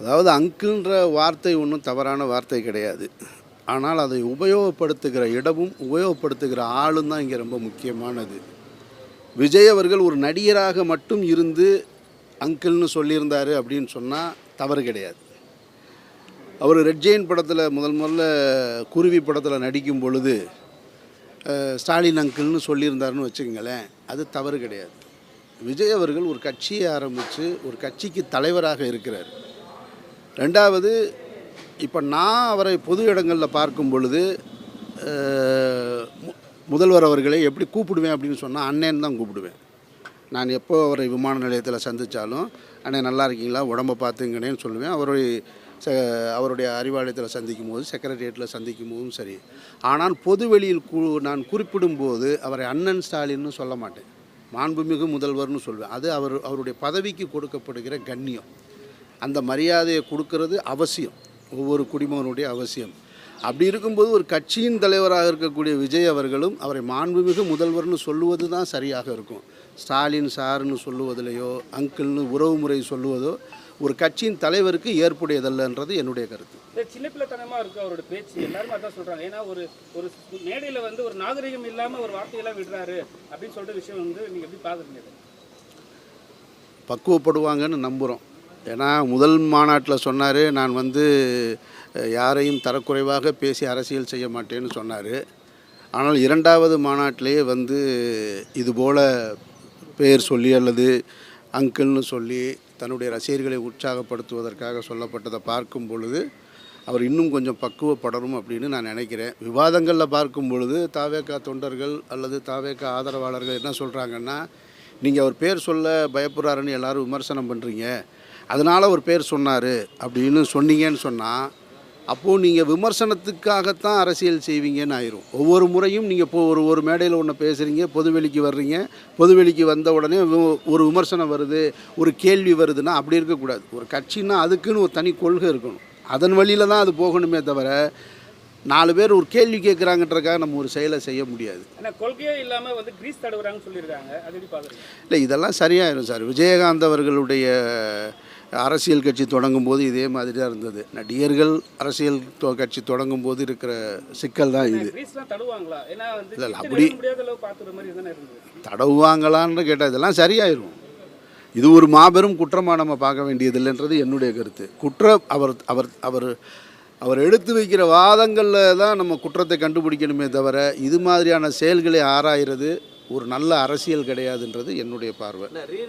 அதாவது அங்குன்ற வார்த்தை ஒன்றும் தவறான வார்த்தை கிடையாது. ஆனால் அதை உபயோகப்படுத்துகிற இடமும் உபயோகப்படுத்துகிற ஆளும் தான் இங்கே ரொம்ப முக்கியமானது. விஜய் அவர்கள் ஒரு நடிகராக மட்டும் இருந்து அங்கிள்னு சொல்லியிருந்தார் அப்படின்னு சொன்னால் தவறு கிடையாது. அவர் ரெட் ஜெயின் படத்தில் முதல் முதல்ல குருவி படத்தில் நடிக்கும் பொழுது ஸ்டாலின் அங்கிள்னு சொல்லியிருந்தாருன்னு வச்சுக்கோங்களேன் அது தவறு கிடையாது. விஜய் அவர்கள் ஒரு கட்சியை ஆரம்பித்து ஒரு கட்சிக்கு தலைவராக இருக்கிறார். ரெண்டாவது இப்போ நான் அவரை பொது இடங்களில் பார்க்கும் பொழுது மு- முதல்வர் அவர்களை எப்படி கூப்பிடுவேன் அப்படின்னு சொன்னால் அண்ணன் தான் கூப்பிடுவேன். நான் எப்போ அவரை விமான நிலையத்தில் சந்தித்தாலும் அண்ணே நல்லா இருக்கீங்களா? உடம்பை பார்த்துங்கண்ணேன்னு சொல்லுவேன். அவருடைய ச அவருடைய அறிவாலயத்தில் சந்திக்கும் போது செக்ரட்டேரியட்டில் சந்திக்கும் போதும் சரி. ஆனால் பொதுவெளியில் கு நான் குறிப்பிடும்போது அவரை அண்ணன் ஸ்டாலின்னு சொல்ல மாட்டேன். மாண்புமிகு முதல்வர்னு சொல்வேன். அது அவர் அவருடைய பதவிக்கு கொடுக்கப்படுகிற கண்ணியம். அந்த மரியாதையை கொடுக்கறது அவசியம். ஒவ்வொரு குடிமகனுடைய அவசியம். அப்படி இருக்கும்போது ஒரு கட்சியின் தலைவராக இருக்கக்கூடிய விஜய் அவர்களும் அவரை மாண்புமிகு முதல்வர்னு சொல்லுவது தான் சரியாக இருக்கும். ஸ்டாலின் சார்னு சொல்லுவதிலேயோ அங்கிள்னு உறவுமுறை சொல்லுவதோ ஒரு கட்சியின் தலைவருக்கு ஏற்புடையதல்லன்றது என்னுடைய கருத்து. இந்த சின்ன பிள்ளைத்தனமா இருக்கு அவரோட பேச்சு எல்லாரும் அதான் சொல்றாங்க. ஏன்னா ஒரு ஒரு மேடையில வந்து ஒரு நாகரிகம் இல்லாம ஒரு வார்த்தையெல்லாம் விடுறாரு அப்படின்னு சொல்ற விஷயம் வந்து நீங்க எப்படி பாக்குறீங்க இதை? பக்குவப்படுவாங்கன்னு நம்புகிறோம் ஏன்னா முதல் மாநாட்டில் சொன்னார் நான் வந்து யாரையும் தரக்குறைவாக பேசி அரசியல் செய்ய மாட்டேன்னு சொன்னார். ஆனால் இரண்டாவது மாநாட்டிலேயே வந்து இதுபோல் பெயர் சொல்லி அல்லது அங்கிள்னு சொல்லி தன்னுடைய ரசிகர்களை உற்சாகப்படுத்துவதற்காக சொல்லப்பட்டதை பார்க்கும் பொழுது அவர் இன்னும் கொஞ்சம் பக்குவப்படணும் அப்படின்னு நான் நினைக்கிறேன். விவாதங்களில் பார்க்கும் பொழுது தாவேக்கா தொண்டர்கள் அல்லது தாவேக்கா ஆதரவாளர்கள் என்ன சொல்கிறாங்கன்னா நீங்கள் அவர் பேர் சொல்ல பயப்படுறாருன்னு எல்லாரும் விமர்சனம் பண்ணுறீங்க அதனால் அவர் பேர் சொன்னார் அப்படின்னு சொன்னீங்கன்னு சொன்னால் அப்போது நீங்கள் விமர்சனத்துக்காகத்தான் அரசியல் செய்வீங்கன்னு ஆயிரும். ஒவ்வொரு முறையும் நீங்கள் இப்போ ஒரு ஒரு மேடையில் ஒன்று பேசுகிறீங்க பொதுவெளிக்கு வர்றீங்க பொதுவெளிக்கு வந்த உடனே ஒரு விமர்சனம் வருது ஒரு கேள்வி வருதுன்னா அப்படி இருக்கக்கூடாது. ஒரு கட்சின்னா அதுக்குன்னு ஒரு தனி கொள்கை இருக்கணும். அதன் வழியில் தான் அது போகணுமே தவிர நாலு பேர் ஒரு கேள்வி கேட்குறாங்கன்றக்காக நம்ம ஒரு செயலை செய்ய முடியாது. கொள்கையே இல்லாம வந்து கிரீஸ் தடவுறாங்கன்னு சொல்லியிருக்காங்க. அது இல்லை இதெல்லாம் சரியாயிரும் சார். விஜயகாந்த் அவர்களுடைய அரசியல் கட்சி தொடங்கும் போது இதே மாதிரி தான் இருந்தது. நடிகர்கள் அரசியல் தொ- கட்சி தொடங்கும் போது இருக்கிற சிக்கல் தான் இது. இல்ல, அப்படி- தடவுவாங்களான்னு கேட்டால் இதெல்லாம் சரியாயிரும். இது ஒரு மாபெரும் குற்றமாக நம்ம பார்க்க வேண்டியதில்லைன்றது என்னுடைய கருத்து. குற்றம் அவர் அவர் அவர் அவர் எடுத்து வைக்கிற வாதங்களில் தான் நம்ம குற்றத்தை கண்டுபிடிக்கணுமே தவிர இது மாதிரியான செயல்களை ஆராயிறது ஒரு நல்ல அரசியல் கிடையாதுன்றது என்னுடைய பார்வை.